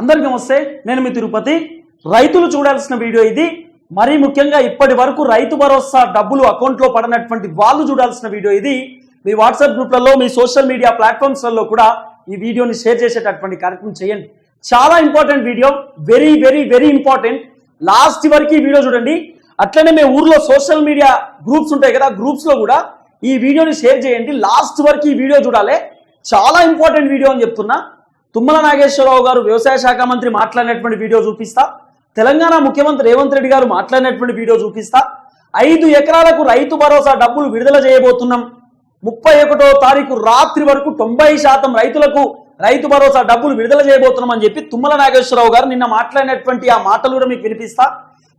అందరికీ నమస్తే నేను మీ తిరుపతి. రైతులు చూడాల్సిన వీడియో ఇది. మరీ ముఖ్యంగా ఇప్పటి వరకు రైతు భరోసా డబ్బులు అకౌంట్లో పడినటువంటి వాళ్ళు చూడాల్సిన వీడియో ఇది. మీ వాట్సాప్ గ్రూప్లలో మీ సోషల్ మీడియా ప్లాట్ఫామ్స్లలో కూడా ఈ వీడియోని షేర్ చేసేటటువంటి కార్యక్రమం చేయండి. చాలా important video. Very very very important. Last వరకు ఈ వీడియో చూడండి. అట్లనే మీ ఊర్లో సోషల్ మీడియా గ్రూప్స్ ఉంటాయి కదా గ్రూప్స్లో కూడా ఈ వీడియోని షేర్ చేయండి. లాస్ట్ వరకు ఈ వీడియో చూడాలి. చాలా ఇంపార్టెంట్ వీడియో అని చెప్తున్నా. తుమ్మల నాగేశ్వరరావు గారు వ్యవసాయ శాఖ మంత్రి మాట్లాడినటువంటి వీడియో చూపిస్తా. తెలంగాణ ముఖ్యమంత్రి రేవంత్ రెడ్డి గారు మాట్లాడినటువంటి వీడియో చూపిస్తా. ఐదు ఎకరాలకు రైతు భరోసా డబ్బులు విడుదల చేయబోతున్నాం. ముప్పై ఒకటో తారీఖు రాత్రి వరకు తొంభై శాతం రైతులకు రైతు భరోసా డబ్బులు విడుదల చేయబోతున్నాం అని చెప్పి తుమ్మల నాగేశ్వరరావు గారు నిన్న మాట్లాడినటువంటి ఆ మాటలు కూడా మీకు వినిపిస్తా.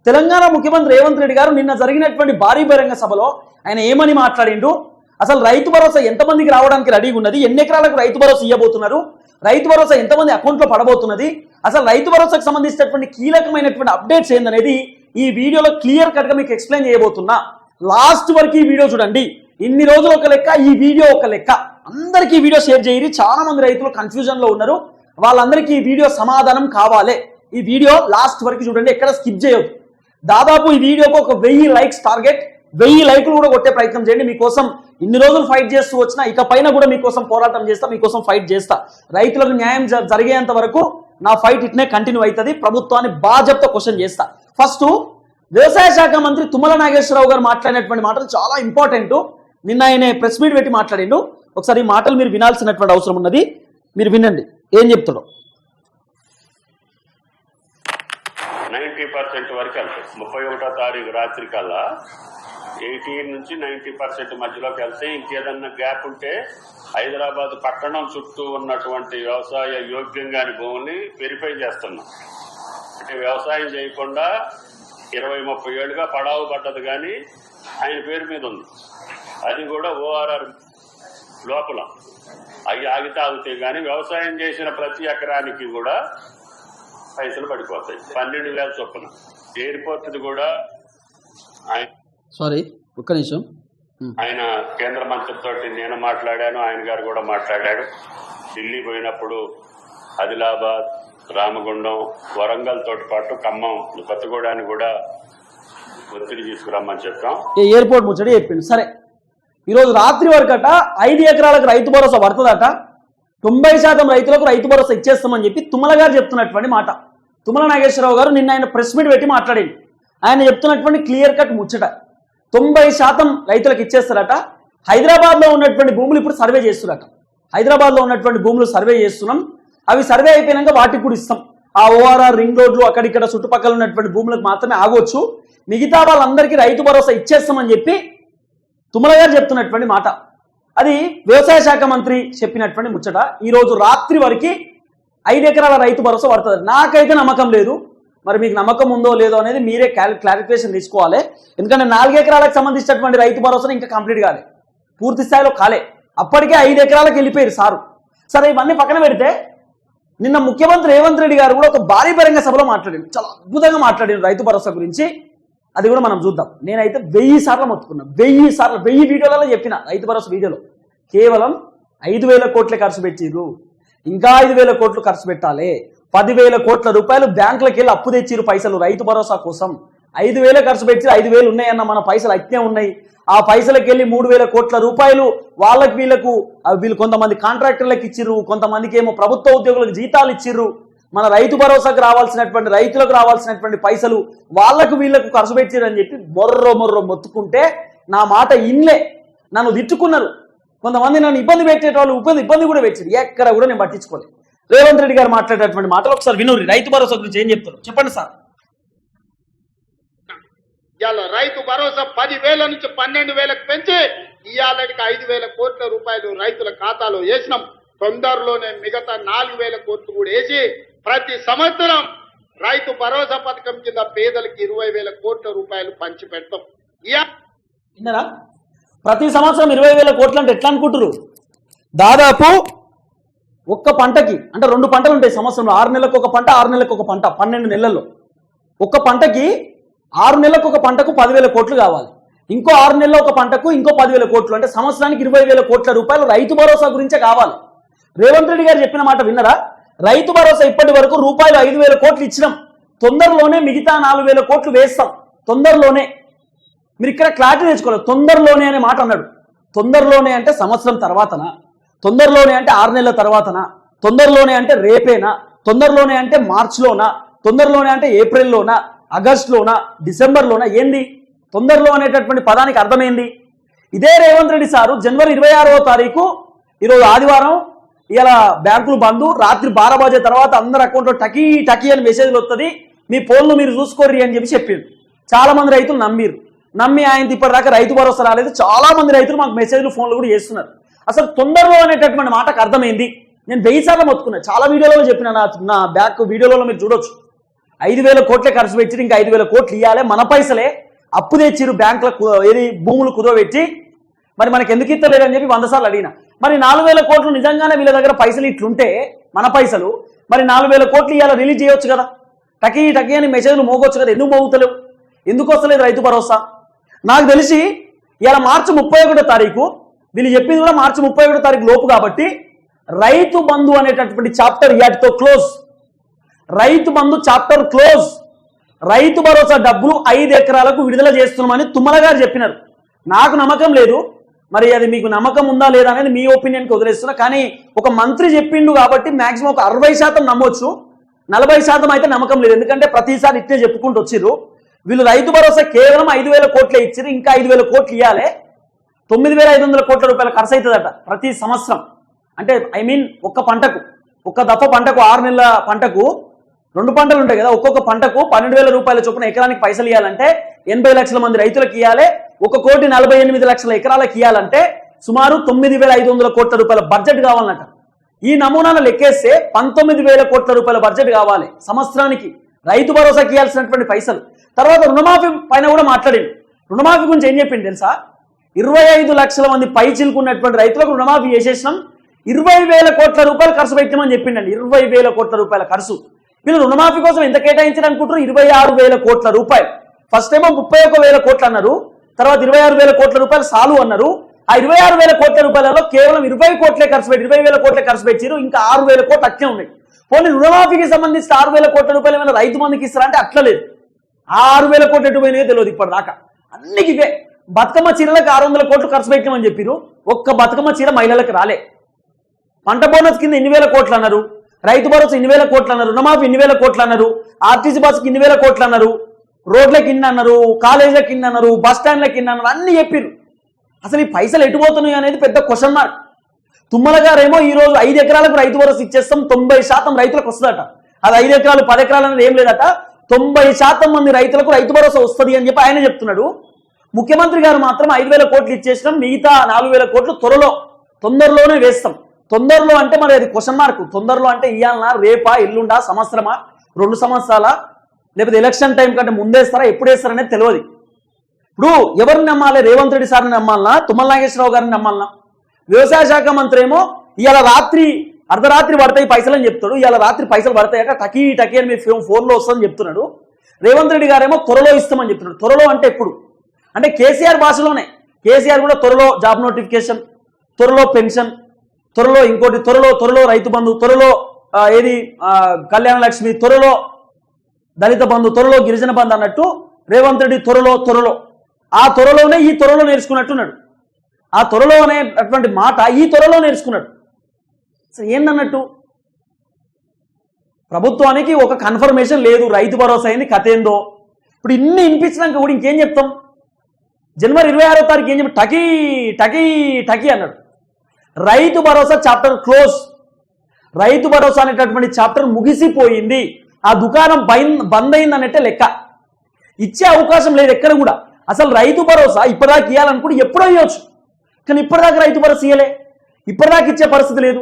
తెలంగాణ ముఖ్యమంత్రి రేవంత్ రెడ్డి గారు నిన్న జరిగినటువంటి భారీ బహిరంగ సభలో ఆయన ఏమని మాట్లాడిండు? అసలు రైతు భరోసా ఎంతమందికి రావడానికి రెడీగా ఉన్నది? ఎన్ని ఎకరాలకు రైతు భరోసా ఇవ్వబోతున్నారు? రైతు భరోసా ఎంతమంది అకౌంట్లో పడబోతున్నది? అసలు రైతు భరోసాకు సంబంధించినటువంటి కీలకమైనటువంటి అప్డేట్స్ ఏందనేది ఈ వీడియోలో క్లియర్ కట్గా మీకు ఎక్స్ప్లెయిన్ చేయబోతున్నా. లాస్ట్ వరకు ఈ వీడియో చూడండి. ఇన్ని రోజులు ఒక లెక్క ఈ వీడియో ఒక లెక్క. అందరికీ వీడియో షేర్ చేయరు చాలా మంది రైతులు కన్ఫ్యూజన్లో ఉన్నారు. వాళ్ళందరికీ ఈ వీడియో సమాధానం కావాలి. ఈ వీడియో లాస్ట్ వరకు చూడండి. ఎక్కడ స్కిప్ చేయొద్దు. దాదాపు ఈ వీడియోకి ఒక వెయ్యి లైక్స్ టార్గెట్. వెయ్యి లైకులు కూడా కొట్టే ప్రయత్నం చేయండి. మీకోసం ఇన్ని రోజులు ఫైట్ చేస్తూ వచ్చినా ఇక పైన కూడా మీకోసం పోరాటం చేస్తా మీకోసం ఫైట్ చేస్తా. రైతులకు న్యాయం జరిగేంత వరకు నా ఫైట్ ఇట్నే కంటిన్యూ అవుతుంది. ప్రభుత్వాన్ని బాధ్యత క్వశ్చన్ చేస్తా. ఫస్ట్ వ్యవసాయ శాఖ మంత్రి తుమ్మల నాగేశ్వరరావు గారు మాట్లాడినటువంటి మాటలు చాలా ఇంపార్టెంట్. నిన్న ఆయన ప్రెస్ మీట్ పెట్టి మాట్లాడిండు. ఒకసారి ఈ మాటలు మీరు వినాల్సినటువంటి అవసరం ఉన్నది. మీరు వినండి. ఏం చెప్తాడు నైంటీ పర్సెంట్ వరకు ముప్పై ఒకటో తారీఖు రాత్రి కల్లా ఎయిటీ నుంచి నైంటీ పర్సెంట్ మధ్యలోకి వెళ్తే ఇంకేదన్నా గ్యాప్ ఉంటే హైదరాబాద్ పట్టణం చుట్టూ ఉన్నటువంటి వ్యవసాయ యోగ్యంగాని భూమిని వెరిఫై చేస్తున్నాం. అంటే వ్యవసాయం చేయకుండా ఇరవై ముప్పై ఏళ్ళుగా పడావు పడ్డది కానీ ఆయన పేరు మీద ఉంది. అది కూడా ఓఆర్ఆర్ లోపల. అవి ఆగితే ఆగుతాయి కానీ వ్యవసాయం చేసిన ప్రతి ఎకరానికి కూడా పైసలు పడిపోతాయి. పన్నెండు వేల చొప్పున. ఎయిర్పోర్ట్ కూడా ఆయన సారీ ఒక్క నిమిషం. ఆయన కేంద్ర మంత్రితో నేను మాట్లాడాను ఆయన గారు కూడా మాట్లాడాడు. ఢిల్లీ పోయినప్పుడు ఆదిలాబాద్ రామగుండం వరంగల్ తోటి పాటు ఖమ్మం కొత్తగూడాన్ని కూడా ఒత్తిడి తీసుకురమ్మని చెప్పాం. ఎయిర్పోర్ట్ ముచ్చడి చెప్పిండు. సరే ఈరోజు రాత్రి వరకట ఐదు ఎకరాలకు రైతు భరోసా పడుతుందట. తొంభై శాతం రైతులకు రైతు భరోసా ఇచ్చేస్తామని చెప్పి తుమ్మల గారు చెప్తున్నటువంటి మాట. తుమ్మల నాగేశ్వరరావు గారు నిన్న ఆయన ప్రెస్ మీట్ పెట్టి మాట్లాడింది ఆయన చెప్తున్నటువంటి క్లియర్ కట్ ముచ్చట. తొంభై శాతం రైతులకు ఇచ్చేస్తారట. హైదరాబాద్లో ఉన్నటువంటి భూములు ఇప్పుడు సర్వే చేస్తున్నారట హైదరాబాద్లో ఉన్నటువంటి భూములు సర్వే చేస్తున్నాం. అవి సర్వే అయిపోయినాక వాటికి కూడా ఇస్తాం. ఆ ఓఆర్ఆర్ రింగ్ రోడ్లు అక్కడిక్కడ చుట్టుపక్కల ఉన్నటువంటి భూములకు మాత్రమే ఆగొచ్చు. మిగతా వాళ్ళందరికీ రైతు భరోసా ఇచ్చేస్తామని చెప్పి తుమ్మల గారు చెప్తున్నటువంటి మాట. అది వ్యవసాయ శాఖ మంత్రి చెప్పినటువంటి ముచ్చట. ఈరోజు రాత్రి వరకు ఐదు ఎకరాల రైతు భరోసా పడుతుంది నాకైతే నమ్మకం లేదు. మరి మీకు నమ్మకం ఉందో లేదో అనేది మీరే క్లారిఫికేషన్ తీసుకోవాలి. ఎందుకంటే నాలుగు ఎకరాలకు సంబంధించినటువంటి రైతు భరోసా ఇంకా కంప్లీట్ కాలే. పూర్తి స్థాయిలో కాలే. అప్పటికే ఐదు ఎకరాలకు వెళ్ళిపోయారు సారు. సరే ఇవన్నీ పక్కన పెడితే నిన్న ముఖ్యమంత్రి రేవంత్ రెడ్డి గారు కూడా ఒక భారీ బహిరంగ సభలో మాట్లాడారు. చాలా అద్భుతంగా మాట్లాడారు రైతు భరోసా గురించి. అది కూడా మనం చూద్దాం. నేనైతే వెయ్యి సార్లు మొత్తుకున్నా. వెయ్యి సార్లు వెయ్యి వీడియోలలో చెప్పిన రైతు భరోసా వీడియోలో. కేవలం ఐదు వేల కోట్లే ఖర్చు పెట్టిరు ఇంకా ఐదు వేల కోట్లు ఖర్చు పెట్టాలి. పదివేల కోట్ల రూపాయలు బ్యాంకులకు వెళ్ళి అప్పు తెచ్చిర్రు పైసలు రైతు భరోసా కోసం. ఐదు వేలు ఖర్చు పెట్టి ఐదు వేలు ఉన్నాయన్న మన పైసలు అట్నే ఉన్నాయి. ఆ పైసలకు వెళ్ళి మూడు వేల కోట్ల రూపాయలు వాళ్ళకి వీళ్ళకు వీళ్ళు కొంతమంది కాంట్రాక్టర్లకు ఇచ్చిర్రు కొంతమందికి ఏమో ప్రభుత్వ ఉద్యోగులకు జీతాలు ఇచ్చిర్రు. మన రైతు భరోసాకు రావాల్సినటువంటి రైతులకు రావాల్సినటువంటి పైసలు వాళ్ళకు వీళ్ళకు ఖర్చు పెట్టిరని చెప్పి మొర్రో మొర్రో మొత్తుకుంటే నా మాట ఇన్లే. నన్ను తిట్టుకున్నారు. కొంతమంది నన్ను ఇబ్బంది పెట్టేటోళ్ళు ఇబ్బంది ఇబ్బంది కూడా పెట్టారు ఎక్కడ కూడా నేను పట్టించుకోలేదు రేవంత్ రెడ్డి గారు మాట్లాడేటువంటి మాటలు ఒకసారి వినూరి. రైతు భరోసా గురించి ఏం చెప్తారు? చెప్పండి సార్. ఇవాళ రైతు భరోసా పది వేల నుంచి పన్నెండు వేలకు పెంచి ఇవాళకి ఐదు వేల కోట్ల రూపాయలు రైతుల ఖాతాలో వేసినాం. తొందరలోనే మిగతా నాలుగు వేల కోట్లు కూడా వేసి ప్రతి సంవత్సరం రైతు భరోసా పథకం కింద పేదలకు ఇరవై వేల కోట్ల రూపాయలు పంచి పెడతాం. ప్రతి సంవత్సరం ఇరవై వేల కోట్లు అంటే ఎట్లా అనుకుంటారు దాదాపు ఒక్క పంటకి అంటే రెండు పంటలు ఉంటాయి సంవత్సరంలో. ఆరు నెలలకు ఒక పంట ఆరు నెలలకు ఒక పంట పన్నెండు నెలల్లో. ఒక్క పంటకి ఆరు నెలలకు ఒక పంటకు పదివేల కోట్లు కావాలి. ఇంకో ఆరు నెలల ఒక పంటకు ఇంకో పదివేల కోట్లు. అంటే సంవత్సరానికి ఇరవై వేల కోట్ల రూపాయలు రైతు భరోసా గురించే కావాలి. రేవంత్ రెడ్డి గారు చెప్పిన మాట విన్నరా? రైతు భరోసా ఇప్పటి వరకు రూపాయలు ఐదు వేల కోట్లు ఇచ్చినాం. తొందరలోనే మిగతా నాలుగు వేల కోట్లు వేస్తాం. తొందరలోనే. మీరు ఇక్కడ క్లారిటీ తెచ్చుకోవాలి తొందరలోనే అనే మాట అన్నాడు. తొందరలోనే అంటే సంవత్సరం తర్వాతనా? తొందరలోనే అంటే ఆరు నెలల తర్వాతనా? తొందరలోనే అంటే రేపేనా? తొందరలోనే అంటే మార్చ్లోనా? తొందరలోనే అంటే ఏప్రిల్లోనా? ఆగస్టులోనా? డిసెంబర్లోనా? ఏంది? తొందరలో అనేటటువంటి పదానికి అర్థమైంది? ఇదే రేవంత్ రెడ్డి సారు జనవరి ఇరవై ఆరవ తారీఖు ఈరోజు ఆదివారం ఇలా బ్యాంకులు బంద్ రాత్రి బారా బాజే తర్వాత అందరి అకౌంట్లో టకీ టకీ అని మెసేజ్లు వస్తుంది మీ ఫోన్లు మీరు చూసుకోర్రి అని చెప్పి చెప్పిండు చాలా మంది రైతులు నమ్మిరు నమ్మి ఆయన ఇప్పటిదాకా రైతు భరోసా రాలేదు. చాలా మంది రైతులు మాకు మెసేజ్లు ఫోన్లు కూడా చేస్తున్నారు. అసలు తొందరలో అనేటటువంటి మాటకు అర్థమైంది. నేను వెయ్యి సార్లు మొత్తుకున్నా. చాలా వీడియోలలో చెప్పిన నా నా బ్యాక్ వీడియోలలో మీరు చూడొచ్చు. ఐదు వేల కోట్లే ఖర్చు పెట్టి ఇంకా ఐదు వేల కోట్లు ఇవ్వాలి మన పైసలే అప్పు తెచ్చిరు బ్యాంకుల ఏది భూములు కుదోబెట్టి మరి మనకి ఎందుకు ఇస్తలేరు అని చెప్పి వంద సార్లు అడిగిన. మరి నాలుగు వేల కోట్లు నిజంగానే వీళ్ళ దగ్గర పైసలు ఇట్లుంటే మన పైసలు మరి నాలుగు వేల కోట్లు ఇవాళ రిలీజ్ చేయొచ్చు కదా? టకీ టకీ అని మెసేజ్లు మోగొచ్చు కదా? ఎందుకు మోగుతలేవు? ఎందుకు వస్తలేదు రైతు భరోసా? నాకు తెలిసి ఇలా మార్చి ముప్పై ఒకటో తారీఖు వీళ్ళు చెప్పింది కూడా మార్చి ముప్పై ఒకటో తారీఖు లోపు కాబట్టి రైతు బంధు అనేటటువంటి chapter యాటితో close. Rythu Bandhu chapter close. Rythu Bharosa డబ్బులు ఐదు ఎకరాలకు విడుదల చేస్తున్నామని తుమ్మల గారు చెప్పినారు. నాకు నమ్మకం లేదు. మరి అది మీకు నమ్మకం ఉందా లేదా అనేది మీ ఒపీనియన్కి వదిలేస్తున్నా. కానీ ఒక మంత్రి చెప్పిండు కాబట్టి మాక్సిమం ఒక అరవై శాతం నమ్మొచ్చు. నలభై శాతం అయితే నమ్మకం లేదు. ఎందుకంటే ప్రతిసారి ఇట్టే చెప్పుకుంటూ వచ్చిర్రు. వీళ్ళు రైతు భరోసా కేవలం ఐదు వేల కోట్లే ఇచ్చారు ఇంకా ఐదు వేల కోట్లు ఇవ్వాలి తొమ్మిది వేల ఐదు వందల కోట్ల రూపాయల ఖర్చు అవుతుందట ప్రతి సంవత్సరం. అంటే ఐ మీన్ ఒక్క పంటకు ఒక్క దఫ పంటకు ఆరు నెలల పంటకు రెండు పంటలు ఉంటాయి కదా ఒక్కొక్క పంటకు పన్నెండు వేల రూపాయల చొప్పున ఎకరానికి పైసలు ఇవ్వాలంటే ఎనభై లక్షల మంది రైతులకు ఇవ్వాలి ఒక కోటి నలభై ఎనిమిది లక్షల ఎకరాలకు ఇవ్వాలంటే సుమారు తొమ్మిది వేల ఐదు వందల కోట్ల రూపాయల బడ్జెట్ కావాలన్నట. ఈ నమూనాను లెక్కేస్తే పంతొమ్మిది వేల కోట్ల రూపాయల బడ్జెట్ కావాలి సంవత్సరానికి. రైతు భరోసాకి ఇవ్వాల్సినటువంటి పైసలు. తర్వాత రుణమాఫీ పైన కూడా మాట్లాడింది రుణమాఫీ గురించి ఏం చెప్పింది తెలుసా? ఇరవై ఐదు లక్షల మంది పై చిలుకున్నటువంటి రైతులకు రుణమాఫీ చేసేసినాం. ఇరవై వేల కోట్ల రూపాయలు ఖర్చు పెట్టామని చెప్పిండండి. ఇరవై వేల కోట్ల రూపాయల ఖర్చు. వీళ్ళు రుణమాఫీ కోసం ఎంత కేటాయించారు అనుకుంటారు ఇరవై ఆరు వేల కోట్ల రూపాయలు. ఫస్ట్ ఏమో ముప్పై ఒక వేల కోట్లు అన్నారు. తర్వాత ఇరవై ఆరు వేల కోట్ల రూపాయలు సాలు అన్నారు. ఆ ఇరవై ఆరు వేల కోట్ల రూపాయలలో కేవలం ఇరవై కోట్లే ఖర్చు పెట్టి ఇరవై వేల కోట్లే ఖర్చు పెట్టారు. ఇంకా ఆరు వేల కోట్లు అట్లే ఉన్నాయి. పోనీ రుణమాఫీకి సంబంధించి ఆరు వేల కోట్ల రూపాయలు ఏమైనా రైతు మందికి ఇస్తారంటే అట్లలేదు అట్లా లేదు. ఆ ఆరు వేల కోట్లు ఎటు పోయినాయో తెలియదు ఇప్పటిదాకా. అన్నికి ఇవే. బతుకమ్మ చీరలకు ఆరు వందల కోట్లు ఖర్చు పెట్టామని చెప్పారు ఒక్క బతుకమ్మ చీర మహిళలకు రాలే. పంట బోనస్ కింద ఎన్ని వేల కోట్లు అన్నారు? రైతు భరోసా ఇన్ని వేల కోట్లు అన్నారు? రుణమాఫీ ఎన్ని వేల కోట్లు అన్నారు? ఆర్టీసీ బస్సుకి ఇన్ని వేల కోట్లు అన్నారు? రోడ్ల కింద అన్నారు? కాలేజీల కింద అన్నారు? బస్ స్టాండ్లకి కింద అన్నారు? అన్ని చెప్పారు అసలు ఈ పైసలు ఎటు పోతున్నాయి అనేది పెద్ద క్వశ్చన్ మార్క్ తుమ్మల గారేమో ఈ రోజు ఐదు ఎకరాలకు రైతు భరోసా ఇచ్చేస్తాం తొంభై శాతం రైతులకు వస్తుందట. అది ఐదు ఎకరాలు పది ఎకరాలు అనేది ఏం లేదట. తొంభై శాతం మంది రైతులకు రైతు భరోసా వస్తుంది అని చెప్పి ఆయన చెప్తున్నాడు. ముఖ్యమంత్రి గారు మాత్రం ఐదు వేల కోట్లు ఇచ్చేసినాం మిగతా నాలుగు వేల కోట్లు త్వరలో తొందరలోనే వేస్తాం. తొందరలో అంటే మరి అది క్వశ్చన్ మార్క్ తొందరలో అంటే ఇయ్యాలనా రేపా ఎల్లుండా సంవత్సరమా రెండు సంవత్సరాల లేకపోతే ఎలక్షన్ టైం కంటే ముందేస్తారా ఎప్పుడు వేస్తారనేది తెలియదు. ఇప్పుడు ఎవరిని నమ్మాలి? రేవంత్ రెడ్డి సార్ని నమ్మాలనా? తుమ్మల నాగేశ్వరరావు గారిని నమ్మాలనా? వ్యవసాయ శాఖ మంత్రి ఏమో ఇవాళ రాత్రి అర్ధరాత్రి పడతాయి పైసలు అని చెప్తాడు. ఇవాళ రాత్రి పైసలు పడతాయక టకీ టకీ అని మీ ఫోన్లో వస్తుందని చెప్తున్నాడు. రేవంత్ రెడ్డి గారేమో త్వరలో ఇస్తామని చెప్తున్నాడు. త్వరలో అంటే ఎప్పుడు? అంటే కేసీఆర్ భాషలోనే. కేసీఆర్ కూడా త్వరలో జాబ్ నోటిఫికేషన్ త్వరలో పెన్షన్ త్వరలో ఇంకోటి త్వరలో త్వరలో రైతు బంధు త్వరలో ఏది కళ్యాణ లక్ష్మి త్వరలో దళిత బంధు త్వరలో గిరిజన బంధు అన్నట్టు రేవంత్ రెడ్డి త్వరలో త్వరలో. ఆ త్వరలోనే ఈ త్వరలో నేర్చుకున్నట్టున్నాడు. ఆ త్వరలో అనేటటువంటి మాట ఈ త్వరలో నేర్చుకున్నాడు. అసలు ఏందన్నట్టు? ప్రభుత్వానికి ఒక కన్ఫర్మేషన్ లేదు. రైతు భరోసా అయింది కథ ఏందో? ఇప్పుడు ఇన్ని వినిపించినాక కూడా ఇంకేం చెప్తాం? జనవరి ఇరవై ఆరో తారీఖు ఏం చెప్పి టకీ టకీ టకీ అన్నాడు. Rythu Bharosa chapter close. రైతు భరోసా అనేటటువంటి చాప్టర్ ముగిసిపోయింది. ఆ దుకాణం బైన్ బంద్ అయింది అన్నట్టే లెక్క. ఇచ్చే అవకాశం లేదు ఎక్కడ కూడా. అసలు రైతు భరోసా ఇప్పటిదాకా ఇవ్వాలనుకుంటే ఎప్పుడో ఇవ్వచ్చు కానీ ఇప్పటిదాకా రైతు భరోసా ఇవ్వలే ఇప్పటిదాకా ఇచ్చే పరిస్థితి లేదు.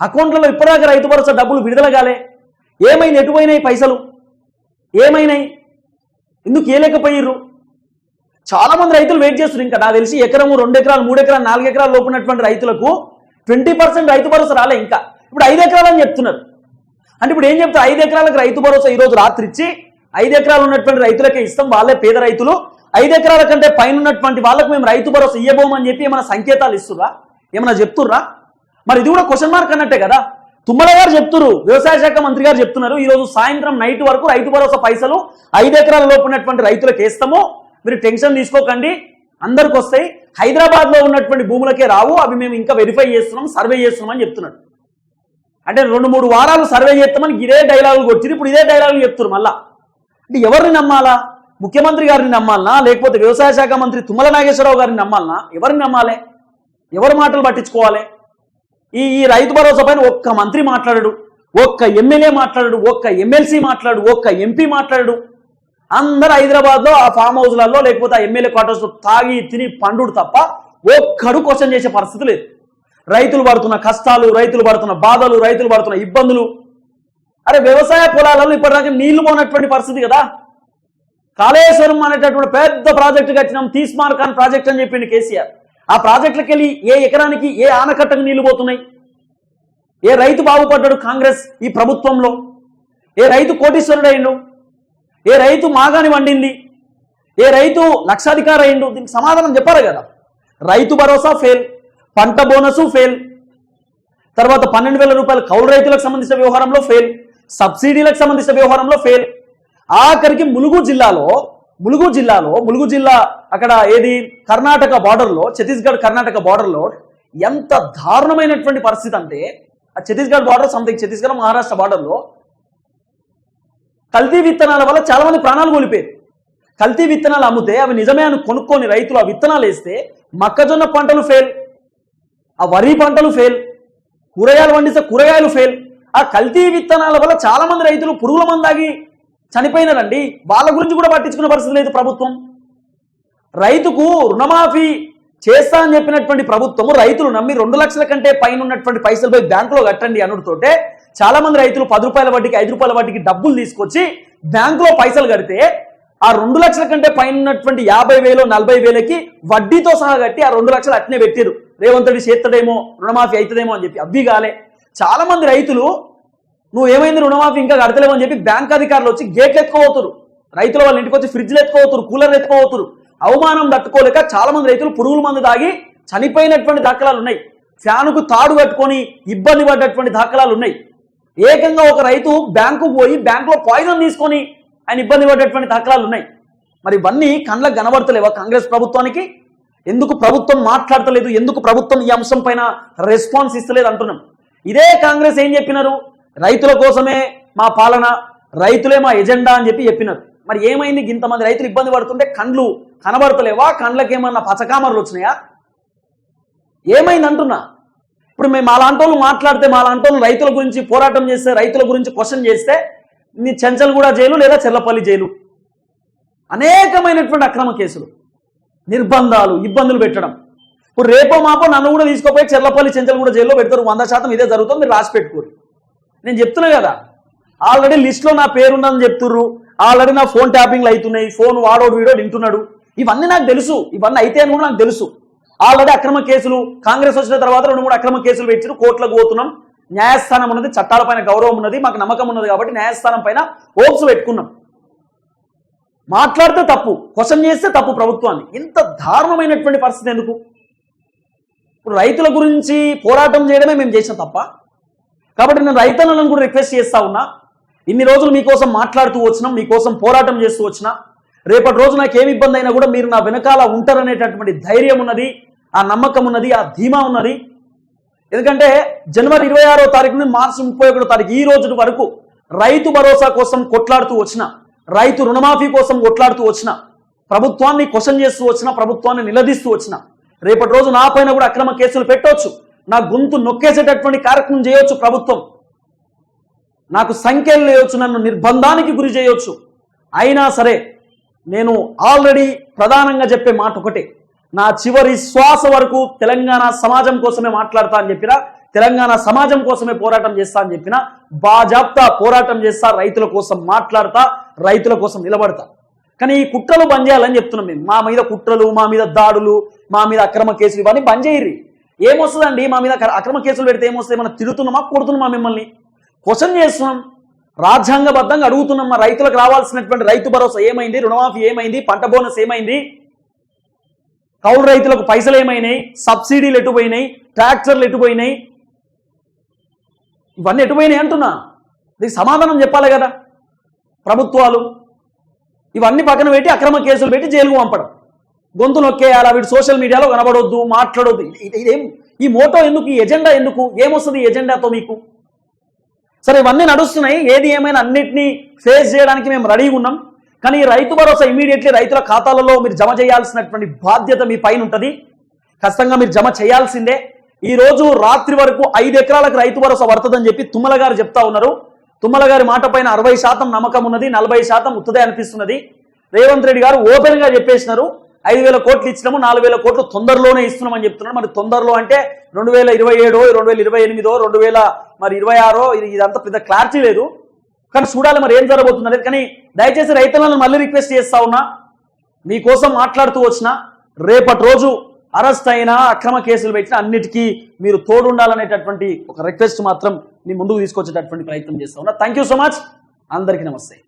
అకౌంట్లలో ఇప్పటిదాకా రైతు భరోసా డబ్బులు విడుదల కాలే. ఏమైంది? ఎటుపోయినాయి పైసలు? ఏమైనాయి? ఎందుకు ఏలేకపోయిర్రు చాలా మంది రైతులు వెయిట్ చేస్తున్నారు. ఇంకా నాకు తెలిసి ఎకరము రెండు ఎకరాలు మూడు ఎకరాలు నాలుగు ఎకరాలు లోపునటువంటి రైతులకు ట్వంటీ పర్సెంట్ రైతు భరోసా రాలే ఇంకా. ఇప్పుడు ఐదు ఎకరాలు అని చెప్తున్నారు. అంటే ఇప్పుడు ఏం చెప్తారు? ఐదు ఎకరాలకు రైతు భరోసా ఈ రోజు రాత్రి ఇచ్చి ఐదు ఎకరాలు ఉన్నటువంటి రైతులకే ఇస్తాం వాళ్ళే పేద రైతులు. ఐదు ఎకరాల కంటే పైన ఉన్నటువంటి వాళ్ళకు మేము రైతు భరోసా ఇవ్వబోమని చెప్పి ఏమైనా సంకేతాలు ఇస్తుర్రా ఏమైనా చెప్తుర్రా మరి ఇది కూడా క్వశ్చన్ మార్క్ అన్నట్టే కదా. తుమ్మల గారు చెప్తున్నారు వ్యవసాయ శాఖ మంత్రి గారు చెప్తున్నారు ఈ రోజు సాయంత్రం నైట్ వరకు రైతు భరోసా పైసలు ఐదు ఎకరాల లోపు ఉన్నటువంటి రైతులకు వేస్తాము. మీరు టెన్షన్ తీసుకోకండి. అందరికి వస్తాయి. హైదరాబాద్లో ఉన్నటువంటి భూములకే రావు. అవి మేము ఇంకా వెరిఫై చేస్తున్నాం సర్వే చేస్తున్నాం అని చెప్తున్నాడు. అంటే రెండు మూడు వారాలు సర్వే చేస్తామని ఇదే డైలాగులు కొట్టింది ఇప్పుడు ఇదే డైలాగులు చెప్తున్నారు మళ్ళా. అంటే ఎవరిని నమ్మాలా? ముఖ్యమంత్రి గారిని నమ్మాలనా? లేకపోతే వ్యవసాయ శాఖ మంత్రి తుమ్మల నాగేశ్వరరావు గారిని నమ్మాలనా? ఎవరిని నమ్మాలి? ఎవరి మాటలు పట్టించుకోవాలి? ఈ ఈ రైతు భరోసా పైన ఒక్క మంత్రి మాట్లాడడు. ఒక్క ఎమ్మెల్యే మాట్లాడడు. ఒక్క ఎమ్మెల్సీ మాట్లాడు. ఒక్క ఎంపీ మాట్లాడడు. అందరు హైదరాబాద్లో ఆ ఫామ్ హౌస్లలో లేకపోతే ఆ ఎమ్మెల్యే క్వార్టర్స్లో తాగి తిని పండుడు తప్ప ఒక్కడు క్వశ్చన్ చేసే పరిస్థితి లేదు. రైతులు పడుతున్న కష్టాలు రైతులు పడుతున్న బాధలు రైతులు పడుతున్న ఇబ్బందులు. అరే వ్యవసాయ పొలాలలో ఇప్పటిదాకా నీళ్ళు పోనటువంటి పరిస్థితి కదా. కాళేశ్వరం అనేటటువంటి పెద్ద ప్రాజెక్టు కట్టినాం తీస్మార్ ఖాన్ ప్రాజెక్ట్ అని చెప్పింది కేసీఆర్. ఆ ప్రాజెక్టులకు వెళ్ళి ఏ ఎకరానికి ఏ ఆనకట్టకు నీళ్ళు పోతున్నాయి? ఏ రైతు బాగుపడ్డాడు కాంగ్రెస్ ఈ ప్రభుత్వంలో? ఏ రైతు కోటీశ్వరుడు అయిండు ఏ రైతు మాగాని వండింది? ఏ రైతు లక్షాధికారి అయిండు దీనికి సమాధానం చెప్పారు కదా. రైతు భరోసా ఫెయిల్ పంట బోనసు ఫెయిల్ తర్వాత పన్నెండు వేల రూపాయల కౌలు రైతులకు సంబంధించిన వ్యవహారంలో ఫెయిల్ సబ్సిడీలకు సంబంధించిన వ్యవహారంలో ఫెయిల్ ఆఖరికి ములుగు జిల్లాలో ములుగు జిల్లాలో ములుగు జిల్లా అక్కడ ఏది? కర్ణాటక బార్డర్లో ఛత్తీస్గఢ్ కర్ణాటక బార్డర్లో ఎంత దారుణమైనటువంటి పరిస్థితి అంటే ఆ ఛత్తీస్గఢ్ బార్డర్ సంథింగ్ ఛత్తీస్గఢ్ మహారాష్ట్ర బార్డర్లో కల్తీ విత్తనాల వల్ల చాలా మంది ప్రాణాలు కోల్పోయారు. కల్తీ విత్తనాలు అమ్మితే అవి నిజమే అని కొనుక్కొని రైతులు ఆ విత్తనాలు వేస్తే మొక్కజొన్న పంటలు ఫెయిల్ ఆ వరి పంటలు ఫెయిల్ కూరగాయలు పండిస్తే కూరగాయలు ఫెయిల్ ఆ కల్తీ విత్తనాల వల్ల చాలా మంది రైతులు పురుగుల మందాగి చనిపోయినారండి. వాళ్ళ గురించి కూడా పట్టించుకునే పరిస్థితి లేదు ప్రభుత్వం. రైతుకు రుణమాఫీ చేస్తా అని చెప్పినటువంటి ప్రభుత్వము రైతులు నమ్మి రెండు లక్షల కంటే పైన ఉన్నటువంటి పైసలు పోయి బ్యాంకులో కట్టండి అనుడితోటే చాలా మంది రైతులు పది రూపాయల వడ్డీకి ఐదు రూపాయల వడ్డీకి డబ్బులు తీసుకొచ్చి బ్యాంకులో పైసలు కడితే ఆ రెండు లక్షల కంటే పైన ఉన్నటువంటి యాభై వేలు నలభై వేలకి వడ్డీతో సహా కట్టి ఆ రెండు లక్షలు అట్నే పెట్టిరు రేవంత్ రెడ్డి రుణమాఫీ అవుతుందేమో అని చెప్పి అబ్బి కాలే. చాలా మంది రైతులు నువ్వు ఏమైంది రుణమాఫీ ఇంకా కడతలేమని చెప్పి బ్యాంక్ అధికారులు వచ్చి గేట్లు ఎత్తుకోవతురు రైతుల వాళ్ళ ఇంటికి వచ్చి ఫ్రిడ్జ్లు ఎత్తుకోవతురు కూలర్లు ఎత్తుకోవతురు అవమానం తట్టుకోలేక చాలా మంది రైతులు పురుగుల మందు దాగి చనిపోయినటువంటి దాఖలాలు ఉన్నాయి. ఫ్యానుకు తాడు కట్టుకొని ఇబ్బంది పడ్డటువంటి దాఖలాలు ఉన్నాయి. ఏకంగా ఒక రైతు బ్యాంకుకు పోయి బ్యాంకులో పాయిజన్ తీసుకొని ఆయన ఇబ్బంది పడేటువంటి దాఖలాలు ఉన్నాయి. మరి ఇవన్నీ కళ్ళకు కనబడతలేవా కాంగ్రెస్ ప్రభుత్వానికి? ఎందుకు ప్రభుత్వం మాట్లాడతలేదు? ఎందుకు ప్రభుత్వం ఈ అంశం పైన రెస్పాన్స్ ఇస్తలేదు అంటున్నాం. ఇదే కాంగ్రెస్ ఏం చెప్పినారు? రైతుల కోసమే మా పాలన రైతులే మా ఎజెండా అని చెప్పి చెప్పినారు. మరి ఏమైంది? ఇంతమంది రైతులు ఇబ్బంది పడుతుంటే కండ్లు కనబడతలేవా? కండ్లకి ఏమన్నా పచ్చకామర్లు వచ్చినాయా? ఏమైంది అంటున్నా? ఇప్పుడు మేము అలాంటి వాళ్ళు మాట్లాడితే మా వాళ్ళు రైతుల గురించి పోరాటం చేస్తే రైతుల గురించి క్వశ్చన్ చేస్తే నీ చెంచల్గూడ జైలు లేదా చెల్లపల్లి జైలు? అనేకమైనటువంటి అక్రమ కేసులు నిర్బంధాలు ఇబ్బందులు పెట్టడం. ఇప్పుడు రేపో మాపో నన్ను కూడా తీసుకుపోయి చెర్లపల్లి చెంచల్గూడ జైల్లో పెడతారు వంద శాతం ఇదే జరుగుతుంది మీరు రాసి పెట్టుకోరు. నేను చెప్తున్నా కదా ఆల్రెడీ లిస్ట్లో నా పేరుందని చెప్తుర్రు ఆల్రెడీ నా ఫోన్ ట్యాపింగ్లు అవుతున్నాయి ఫోన్ వాడోడు వీడో వింటున్నాడు. ఇవన్నీ నాకు తెలుసు ఇవన్నీ అయితే అని కూడా నాకు తెలుసు. ఆల్రెడీ అక్రమ కేసులు కాంగ్రెస్ వచ్చిన తర్వాత రెండు మూడు అక్రమ కేసులు పెట్టిన కోర్టులకు పోతున్నాం. న్యాయస్థానం ఉన్నది చట్టాలపైన గౌరవం ఉన్నది మాకు నమ్మకం ఉన్నది కాబట్టి న్యాయస్థానం పైన హోప్స్ పెట్టుకున్నాం. మాట్లాడితే తప్పు క్వశ్చన్ చేస్తే తప్పు ప్రభుత్వాన్ని. ఇంత దారుణమైనటువంటి పరిస్థితి ఎందుకు? ఇప్పుడు రైతుల గురించి పోరాటం చేయడమే మేము చేసిన తప్ప. కాబట్టి నేను రైతన్నలను కూడా రిక్వెస్ట్ చేస్తా ఉన్నా. ఇన్ని రోజులు మీకోసం మాట్లాడుతూ వచ్చినాం మీకోసం పోరాటం చేస్తూ వచ్చినా. రేపటి రోజు నాకు ఏమి ఇబ్బంది అయినా కూడా మీరు నా వెనకాల ఉంటారనేటటువంటి ధైర్యం ఉన్నది ఆ నమ్మకం ఉన్నది ఆ ధీమా ఉన్నది. ఎందుకంటే జనవరి ఇరవై ఆరో తారీఖు నుండి మార్చి ముప్పై ఒకటో తారీఖు ఈ రోజు వరకు రైతు భరోసా కోసం కొట్లాడుతూ వచ్చిన రైతు రుణమాఫీ కోసం కొట్లాడుతూ వచ్చిన ప్రభుత్వాన్ని క్వశ్చన్ చేస్తూ వచ్చిన ప్రభుత్వాన్ని నిలదీస్తూ వచ్చిన రేపటి రోజు నా పైన కూడా అక్రమ కేసులు పెట్టవచ్చు నా గొంతు నొక్కేసేటటువంటి కార్యక్రమం చేయొచ్చు ప్రభుత్వం. నాకు సంఖ్యలు లేవచ్చు నన్ను నిర్బంధానికి గురి చేయొచ్చు అయినా సరే నేను ఆల్రెడీ ప్రధానంగా చెప్పే మాట ఒకటే. నా చివరి శ్వాస వరకు తెలంగాణ సమాజం కోసమే మాట్లాడతా అని చెప్పినా తెలంగాణ సమాజం కోసమే పోరాటం చేస్తా అని చెప్పినా బాజాప్తా పోరాటం చేస్తా రైతుల కోసం మాట్లాడతా రైతుల కోసం నిలబడతా. కానీ ఈ కుట్రలు బంద్ చేయాలని చెప్తున్నాం మేము. మా మీద కుట్రలు మా మీద దాడులు మా మీద అక్రమ కేసులు ఇవన్నీ బంద్ చేయరు ఏమొస్తుందండి? మా మీద అక్రమ కేసులు పెడితే ఏమొస్తాయి? మనం తిరుగుతున్నామా కొడుతున్నామా మిమ్మల్ని? క్వశ్చన్ చేస్తున్నాం. రాజ్యాంగబద్ధంగా అడుగుతున్నాం మా రైతులకు రావాల్సినటువంటి రైతు భరోసా ఏమైంది? రుణమాఫీ ఏమైంది? పంట బోనస్ ఏమైంది? కౌలు రైతులకు పైసలు ఏమైనాయి? సబ్సిడీలు ఎటుపోయినాయి? ట్రాక్టర్లు ఎటుపోయినాయి? ఇవన్నీ ఎటుపోయినాయి అంటున్నా? దీనికి సమాధానం చెప్పాలి కదా. ప్రభుత్వాలు ఇవన్నీ పక్కన పెట్టి అక్రమ కేసులు పెట్టి జైలుకు పంపడం. గొంతు నొక్కేయాలి? వీడు సోషల్ మీడియాలో కనబడొద్దు మాట్లాడొద్దు. ఇదేం ఈ మోటో ఎందుకు? ఈ ఎజెండా ఎందుకు? ఏమొస్తుంది ఈ ఎజెండాతో మీకు? సరే ఇవన్నీ నడుస్తున్నాయి. ఏది ఏమైనా అన్నిటినీ ఫేస్ చేయడానికి మేము రెడీగా ఉన్నాం. కానీ రైతు భరోసా ఇమీడియట్లీ రైతుల ఖాతాలలో మీరు జమ చేయాల్సినటువంటి బాధ్యత మీ పైన ఉంటుంది. ఖచ్చితంగా మీరు జమ చేయాల్సిందే. ఈ రోజు రాత్రి వరకు ఐదు ఎకరాలకు రైతు భరోసా పడుతుందని చెప్పి తుమ్మల గారు చెప్తా ఉన్నారు. తుమ్మల గారి మాట పైన అరవై శాతం నమ్మకం ఉన్నది నలభై శాతం ఉత్తదే అనిపిస్తున్నది. రేవంత్ రెడ్డి గారు ఓపెన్గా చెప్పేసినారు. ఐదు వేల కోట్లు ఇచ్చినాము నాలుగు వేల కోట్లు తొందరలోనే ఇస్తున్నామని చెప్తున్నాడు మరి తొందరలో అంటే రెండు వేల ఇరవై ఏడో రెండు వేల ఇరవై ఎనిమిదో రెండు వేల మరి ఇరవై ఆరో ఇది ఇదంతా పెద్ద క్లారిటీ లేదు. కానీ చూడాలి మరి ఏం జరగబోతుంది అనేది. కానీ దయచేసి రైతులను మళ్ళీ రిక్వెస్ట్ చేస్తా ఉన్నా మీకోసం మాట్లాడుతూ వచ్చిన రేపటి రోజు అరెస్ట్ అయినా అక్రమ కేసులు పెట్టినా అన్నిటికీ మీరు తోడుండాలనేటటువంటి ఒక రిక్వెస్ట్ మాత్రం మీ ముందుకు తీసుకొచ్చేటటువంటి ప్రయత్నం చేస్తా ఉన్నా. థ్యాంక్ యూ సో మచ్ అందరికీ నమస్తే.